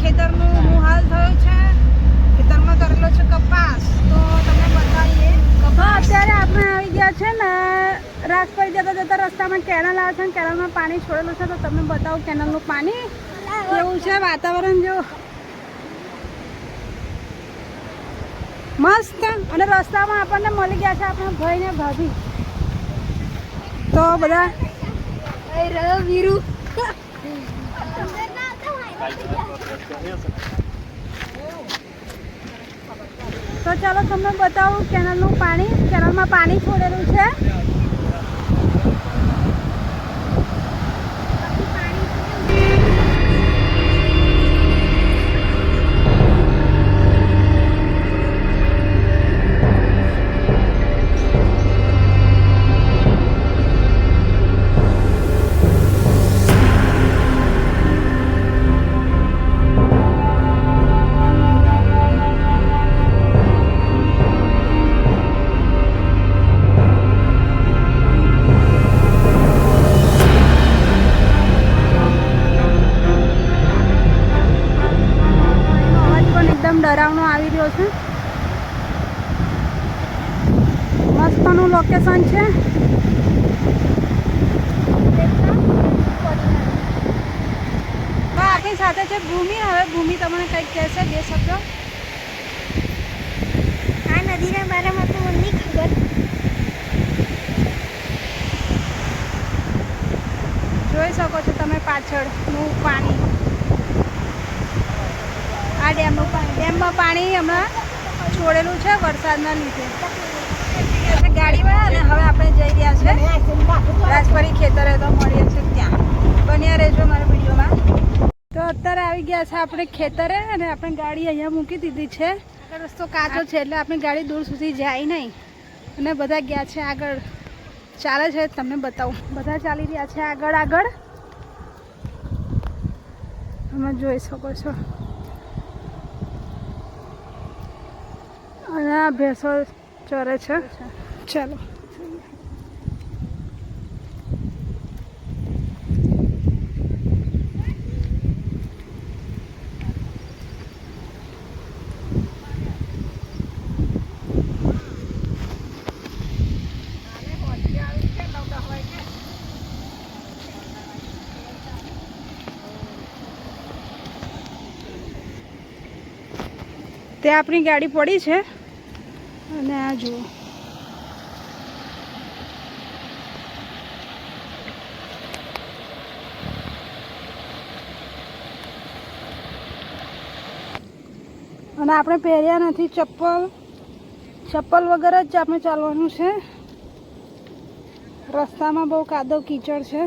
ખેતરનું શું હાલ થયો છે ખેતરમાં કરેલો છે કપાસ તો તમને બતાવીએ કપાસ અત્યારે આપણે આવી ગયા છે ને રાજપરી જતા જતા રસ્તામાં કેનલ આવે છે ને કેનલમાં પાણી છોડેલું છે તો તમને બતાવું કેનલનું પાણી કેવું છે વાતાવરણ જો. મસ્ત અને રસ્તામાં આપણને મળી ગયા છે આપણા ભાઈ ને ભાભી. તો બધા વીરુ તો ચાલો તમને બતાવું કેનલનું પાણી. કેનલમાં પાણી છોડેલું છે. મસ્તનું લોકેશન છે? આપણી સાથે છે ભૂમિ. હવે ભૂમિ તમને કંઈક કહેશે બે શબ્દો. આ નદીના બારામાં તો મને ખબર. જોઈ શકો છો તમે પાછળનું પાણી. આ ડેમનું પાણી ડેમમાં પાણી હમણાં છોડેલું છે વરસાદના લીધે. ગાડીમાં અને હવે આપણે જઈ રહ્યા છે. રાજપરી ખેતરે તો મળીએ છીએ ત્યાં. બન્યા રહેજો મારા વિડીયોમાં. તો અત્યારે આવી ગયા છે આપણે ખેતરે અને આપણે ગાડી અહીંયા મૂકી દીધી છે. રસ્તો કાચો છે એટલે આપણી ગાડી દૂર સુધી જાય નહીં. અને બધા ગયા છે આગળ. ચાલે છે, તમને બતાવું. બધા ચાલી રહ્યા છે આગળ આગળ. તમે જોઈ શકો છો. અને આ ભેંસો ચરે છે. ચાલો. તે આપણી ગાડી પડી છે. અને આ જુઓ. અને આપણે પહેર્યા નથી ચપ્પલ. ચપ્પલ વગર જ આપણે ચાલવાનું છે. રસ્તામાં બહુ કાદવ કીચડ છે.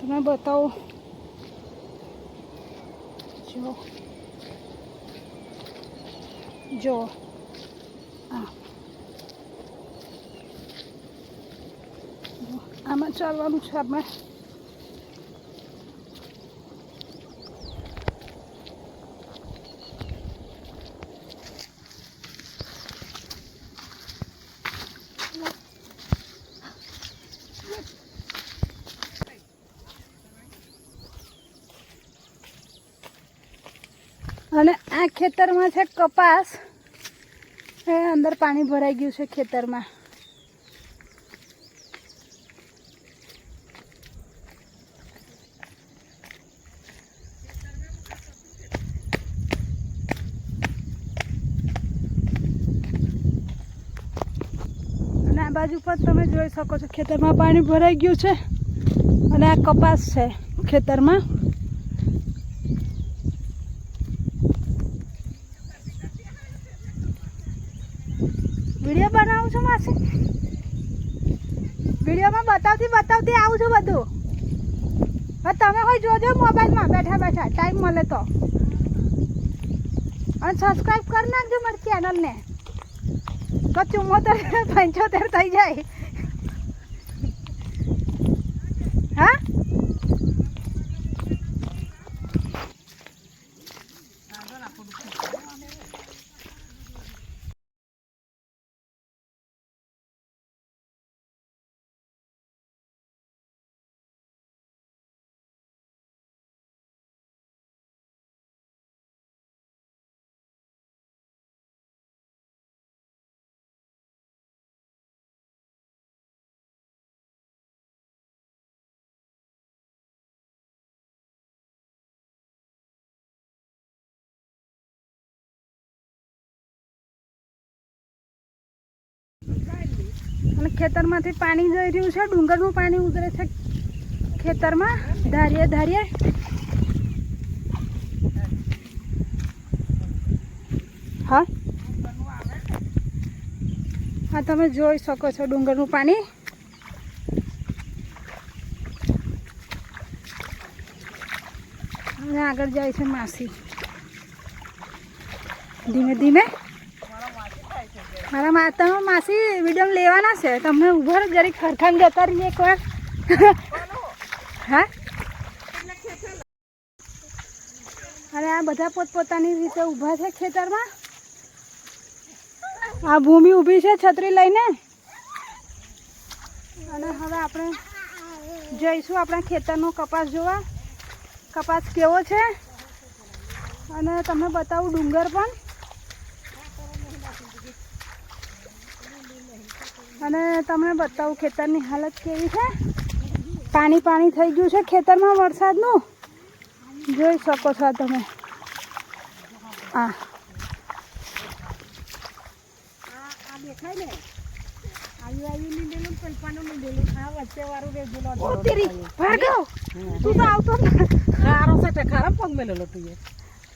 તમે બતાવો. જો જો આમાં ચાલવાનું છે આપણે. અને આ ખેતરમાં છે કપાસ. અંદર પાણી ભરાઈ ગયું છે ખેતરમાં. અને આ બાજુ પર તમે જોઈ શકો છો, ખેતરમાં પાણી ભરાઈ ગયું છે અને આ કપાસ છે ખેતરમાં. છું માસી? વિડીયોમાં બતાવતી બતાવતી આવું છું બધું. હવે તમે હોય જોજો મોબાઈલમાં બેઠા બેઠા ટાઈમ મળે તો. અને સબસ્ક્રાઈબ કરી નાખજો મારી ચેનલને તો ચુમ્મોતેર પંચોતેર થઈ જાય. હા? અને ખેતરમાંથી પાણી જઈ રહ્યું છે. ડુંગરનું પાણી ઉતરે છે ખેતરમાં. ધારીએ ધારીએ. હા? હા, તમે જોઈ શકો છો ડુંગરનું પાણી. આગળ જાય છે માસી. ધીમે ધીમે. મારા માતા માસી વીડિયો લેવાના છે. તમને ઊભો રહો, જરીક ખરખાન જતા રહીએ એકવાર. હા? અને આ બધા પોતપોતાની રીતે ઊભા છે ખેતરમાં? આ ભૂમિ ઊભી છે છત્રી લઈને. અને હવે આપણે જઈશું આપણા ખેતરનો કપાસ જોવા. કપાસ કેવો છે? અને તમને બતાવું ડુંગર પણ. અને તમને બતાવું ખેતરની હાલત કેવી છે? પાણી પાણી થઈ ગયું છે ખેતરમાં વરસાદનું? જોઈ શકો છો તમે. આ.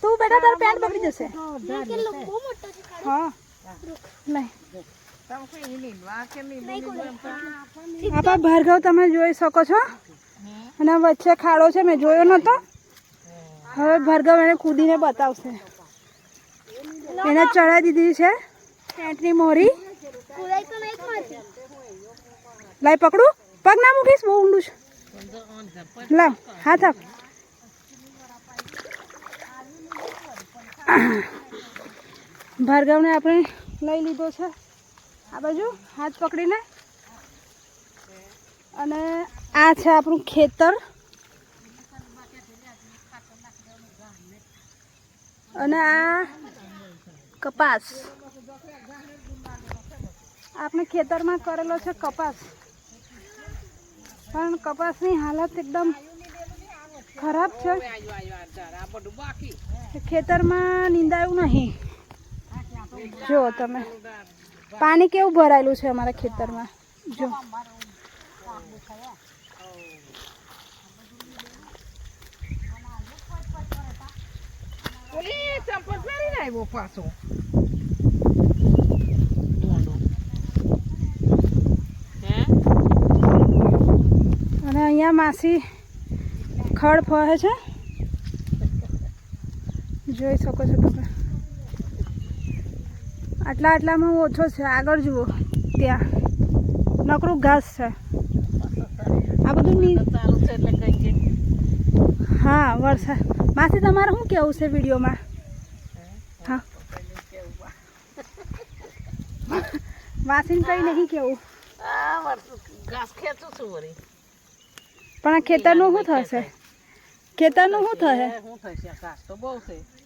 તું બેટા તારો પેન્ટ બગડી જશે. હા લઈ તમે કઈ ઈ લીંડવા કે લીંડું આપા ભાર્ગવ તમે જોઈ શકો છો? અને વચ્ચે ખાડો છે મેં જોયો નતો હવે ભાર્ગવ એને કૂદીને બતાવશે. એને ચડાવી દીધી છે ટેન્ટની મોરી. લાઈ પકડું. પગ ના મૂકીશ બહુ ઊંડું છે. લાવ હાથ આપ. ભાર્ગવને આપણે લઈ લીધો છે. આ બાજુ હાથ પકડીને. અને આ છે આપણું ખેતર. અને આ કપાસ. આપણે ખેતરમાં કરેલો છે કપાસ. પણ કપાસની હાલત એકદમ ખરાબ છે. ખેતરમાં નિંદાયું નહીં. જો તમે પાણી કેવું ભરાયેલું છે અમારા ખેતરમાં? જો. પાછો. અને અહીંયા માસી ખડ ફહે છે. જોઈ શકો છો તમે. આટલા આટલામાં ઓછો છે. આગળ જુઓ. ત્યાં. નકરું ઘાસ છે. આ બધું હા વરસાદ માસી તમારે શું કેવું છે વિડીયોમાં? હા. માસીને કંઈ નહીં કેવું. પણ આ ખેતરનું શું થશે? ખેતરનું શું થશે? શું થશે? ઘાસ તો બહુ છે.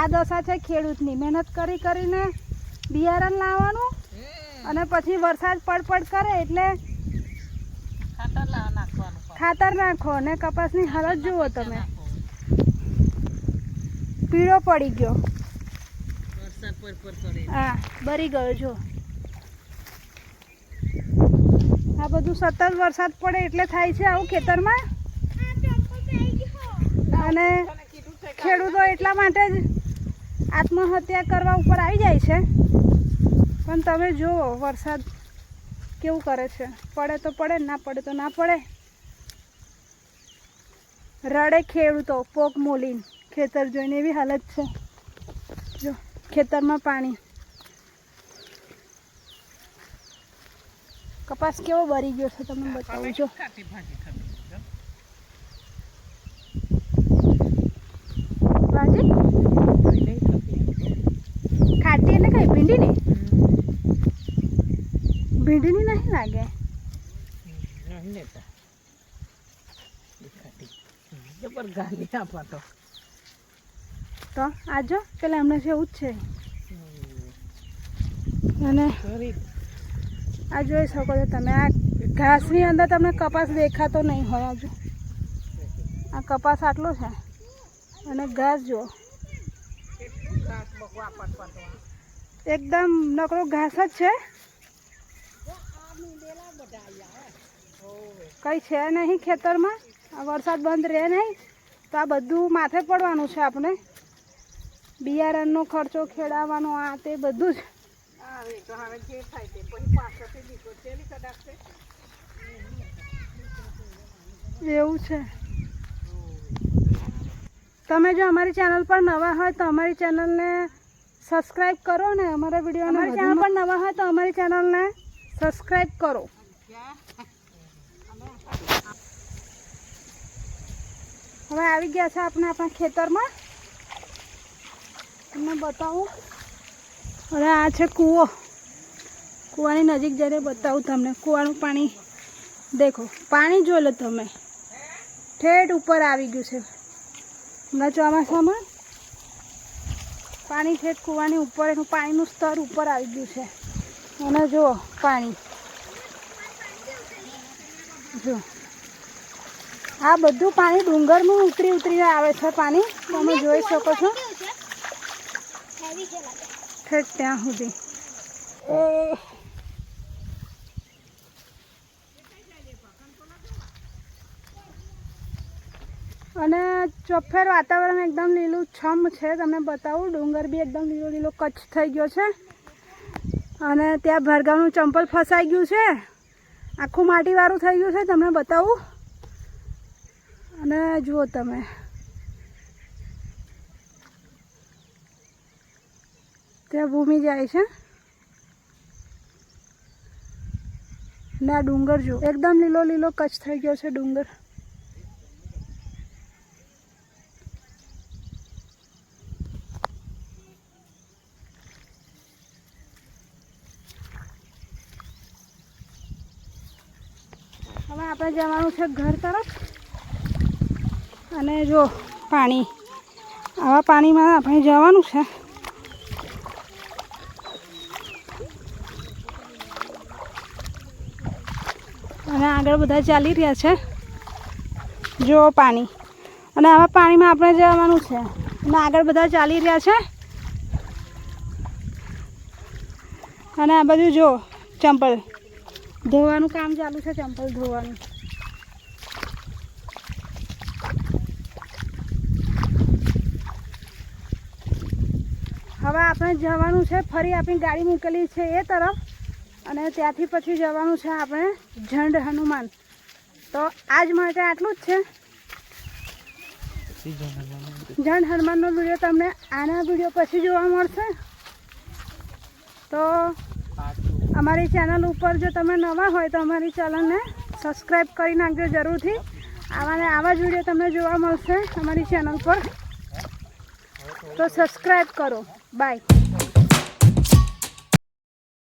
આ દશા છે ખેડૂતની. મહેનત કરી કરીને બિયારણ લાવવાનું અને પછી વરસાદ પડપડ કરે એટલે ખાતર નાખો અને કપાસની હાલત જુઓ તમે. પીળો પડી ગયો. વરસાદ પર પર કરે હા બરી ગયો જો આ બધું સતત વરસાદ પડે એટલે થાય છે આવું ખેતરમાં. અને ખેડૂતો એટલા માટે જ આત્મહત્યા કરવા ઉપર આવી જાય છે. પણ તમે જુઓ વરસાદ કેવું કરે છે. પડે તો પડે ના પડે તો ના પડે. રડે ખેડૂતો પોક મોલીન. ખેતર જોઈને એવી હાલત છે. જો ખેતરમાં પાણી. કપાસ કેવો બરી ગયો છે તમને બતાવું જો. ભાજી થતી ભાજી નહીં થતી ખાટી એટલે કઈ ભીંડીની? ભીંડીની નહીં લાગે? જબર તો તો આ જો પેલા એમને જેવું જ છે. અને આ જોઈ શકો છો તમે આ ઘાસની અંદર તમને કપાસ દેખાતો નહીં હોય હજુ આ કપાસ આટલો છે. અને ઘાસ જુઓ. ઘાસ બગવા એકદમ નકરો ઘાસ જ છે. કઈ છે નહીં ખેતરમાં. વરસાદ બંધ રહે નહીં. તો આ બધું માથે પડવાનું છે આપણે. બિયારણનો ખર્ચો ખેડાવવાનો, આ તે બધું જ. એવું છે. તમે જો અમારી ચેનલ પર નવા હોય તો અમારી ચેનલને સબસ્ક્રાઈબ કરો ને અમારા વીડિયો જ્યાં પણ નવા હોય તો અમારી ચેનલને સબસ્ક્રાઈબ કરો. હવે આવી ગયા છે આપણે આપણા ખેતરમાં. તમને બતાવું. હવે આ છે કૂવો. કૂવાની નજીક જઈને બતાવું તમને. કૂવાનું પાણી દેખો. પાણી જોઈ લો તમે. ઠેઠ ઉપર આવી ગયું છે. હમણાં ચોમાસામાં પાણી છે કૂવાની ઉપર એનું પાણીનું સ્તર ઉપર આવી ગયું છે. અને જુઓ પાણી. જો. આ બધું પાણી ડુંગરનું ઉતરી ઉતરીને આવે છે પાણી. તમે જોઈ શકો છો. ઠેઠ ત્યાં સુધી એ અને ચોફેર વાતાવરણ એકદમ લીલું છમ છે તમને બતાવું. ડુંગર બી એકદમ લીલો લીલો કચ્છ થઈ ગયો છે. અને ત્યાં ભરગામનું ચંપલ ફસાઈ ગયું છે. આખું માટીવાળું થઈ ગયું છે, તમને બતાવું. અને જુઓ તમે. ત્યાં ભૂમિ જાય છે. ને આ ડુંગર જુઓ. એકદમ લીલો લીલો કચ્છ થઈ ગયો છે ડુંગર. આપણે જવાનું છે ઘર તરફ. અને જો પાણી, આવા પાણીમાં આપણે જવાનું છે. અને આગળ બધા ચાલી રહ્યા છે. જો પાણી, અને આવા પાણીમાં આપણે જવાનું છે. અને આગળ બધા ચાલી રહ્યા છે. અને આ બાજુ જો ચંપલ ધોવાનું કામ ચાલુ છે ચંપલ ધોવાનું. હવે આપણે જવાનું છે, ફરી આપણી ગાડી મૂકેલી છે એ તરફ અને ત્યાંથી પછી જવાનું છે આપણે ઝંડ હનુમાન. તો આજ માટે આટલું જ છે. ઝંડ હનુમાનનો વીડિયો તમને આના વીડિયો પછી જોવા મળશે. તો અમારી ચેનલ ઉપર જો તમે નવા હોય તો અમારી ચેનલને સબસ્ક્રાઈબ કરી નાખજો જરૂરથી. આવા ને આવા જ વીડિયો તમને જોવા મળશે અમારી ચેનલ પર. તો સબસ્ક્રાઈબ કરો. બાય